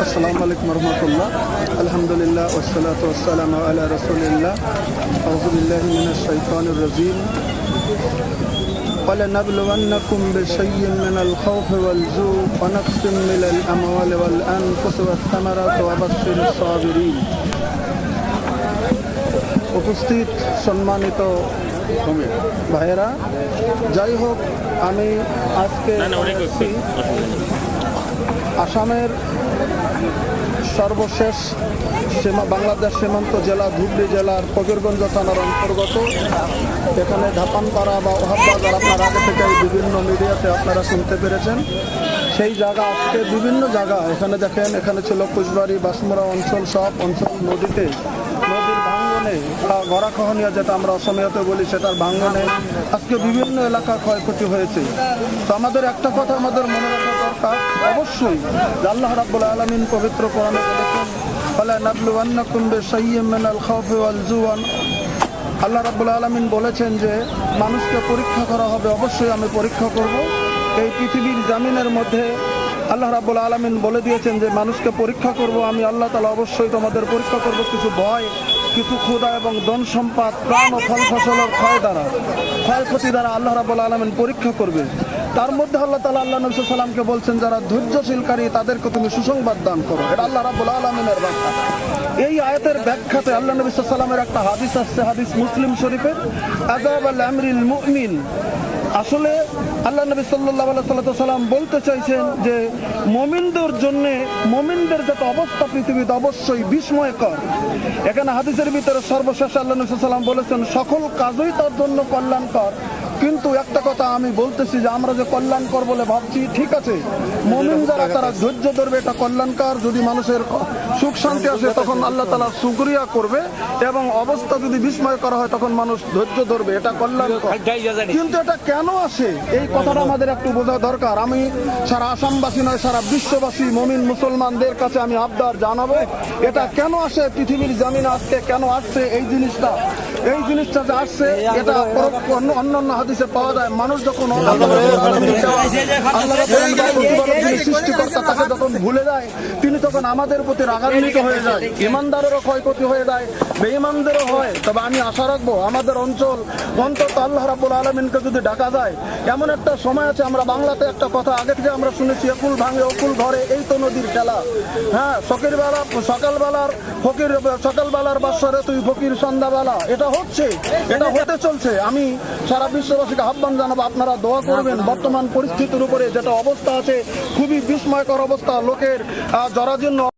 আসসালামু আলাইকুম রহমতুল্লাহ আলহামদুলিল্লাহ ওসালাত ওসালাম আলা রসুলিল্লাহ আউজুবিল্লাহ মিনাশ শাইতানির রাজিম ولنبلونكم بشيء من الخوف والجوع ونقص من الأموال والأنفس والثمرات وبشر الصابرين উপস্থিত সম্মানিত ভাইয়েরা যাই হোক আমি আজকে না না অনেক এসেছি আসামের সর্বশেষ সীমা বাংলাদেশ সীমান্ত জেলা ধুবড়ি জেলার ফকিরগঞ্জ থানার অন্তর্গত। এখানে ধাপানপাড়া বা ওহাবাজার আপনার আগে থেকে বিভিন্ন মিডিয়াতে আপনারা শুনতে পেরেছেন। সেই জায়গা আজকে বিভিন্ন জায়গা। এখানে দেখেন, এখানে ছিল কুচবাড়ি বাসমুরা অঞ্চল সব অঞ্চল নদীতে। নদীর ভাঙ্গনে বা গড়াখহনীয় যেটা আমরা অসমীয়াতে বলি, সেটার ভাঙ্গনে আজকে বিভিন্ন এলাকা ক্ষয়ক্ষতি হয়েছে। তো আমাদের একটা কথা আমাদের মনে রাখা দরকার। অবশ্যই আল্লাহ রাব্বুল আলামিন পবিত্র কোরআনে বলেছেন, ফালা নাবলুওয়ান্নাকুম বিশাইয়্যিম মিনাল খাউফি ওয়াল জুওয়ান। আল্লাহ রাব্বুল আলামিন বলেছেন যে, মানুষকে পরীক্ষা করা হবে, অবশ্যই আমি পরীক্ষা করব। এই পৃথিবীর জামিনের মধ্যে আল্লাহ রাব্বুল আলামিন বলে দিয়েছেন যে, মানুষকে পরীক্ষা করব আমি। আল্লাহ তালা অবশ্যই তোমাদের পরীক্ষা করব। কিছু ভয় কিছু ক্ষুদা এবং ধন সম্পদ, প্রাণ ও ফল ফসলের ক্ষয় দ্বারা ক্ষয়ক্ষতি দ্বারা আল্লাহ রাবুল আলামিন পরীক্ষা করবে। তার মধ্যে আল্লাহ তালা আল্লাহ নবী সাল্লামকে বলছেন, যারা ধৈর্যশীলকারী, তাদেরকে তুমি সুসংবাদ দান করো। এটা আল্লাহ রাবুল আলমিনের ব্যাখ্যা। এই আয়াতের ব্যাখ্যাতে আল্লাহ নবী সাল্লামের একটা হাদিস আসছে, হাদিস মুসলিম শরীফের আজাব আল আমরিল মুমিন আসলে আল্লাহ নবী সাল্লাহ সাল্লাম বলতে চাইছেন যে মমিনদের জন্য, মমিনদের যত অবস্থা পৃথিবীতে অবশ্যই বিস্ময়কর। এখানে হাদিসের ভিতরে সর্বশেষ আল্লাহ নবী সাল্লাম বলেছেন, সকল কাজই তার জন্য কল্যাণকর। কিন্তু একটা কথা আমি বলতেছি যে আমরা যে কল্যাণকর বলে ভাবছি ঠিক আছে মমিন যারা তারা ধৈর্য ধরবে এটা কল্যাণকর। যদি মানুষের সুখ শান্তি আসে তখন আল্লাহ তালা সুক্রিয়া করবে এবং অবস্থা যদি বিস্ময় করা হয় তখন মানুষ ধৈর্য ধরবে এটা কল্যাণকর। কিন্তু এটা কেন আসে? এই কথাটা আমাদের একটু বোঝা দরকার। আমি সারা আসামবাসী নয় সারা বিশ্ববাসী মমিন মুসলমানদের কাছে আমি আবদার জানাব এটা কেন আসে? পৃথিবীর জামিন আজকে কেন আসছে? এই জিনিসটা এই জিনিসটা যে আসছে এটা অন্য অন্য হাদিসে পাওয়া যায় মানুষ যখন সৃষ্টিকর্তা তাকে যখন ভুলে যায় তিনি তখন আমাদের প্রতি রাগান্বিত হয়ে যায় ইমানদারেরও ক্ষয়ক্ষতি হয়ে যায় বেঈমানদেরও হয় তবে আমি আশা রাখব আমাদের অঞ্চল অন্তত আল্লাহ রাব্বুল আলমিনকে যদি ডাকা যায় এমন একটা সময় আছে আমরা বাংলাতে একটা কথা আগে থেকে আমরা শুনেছি একুল ভাঙে অকুল ঘরে এই তো নদীর খেলা হ্যাঁ সকের বেলা সকালবেলার ফকির সকালবেলার বাসরে তুই ফকির সন্ধ্যাবেলা এটা হচ্ছে এটা হতে চলছে আমি সারা বিশ্ববাসীকে আহ্বান জানাব আপনারা দোয়া করবেন। বর্তমান পরিস্থিতির উপরে যেটা অবস্থা আছে খুবই বিস্ময়কর অবস্থা লোকের জরাজীর্ণ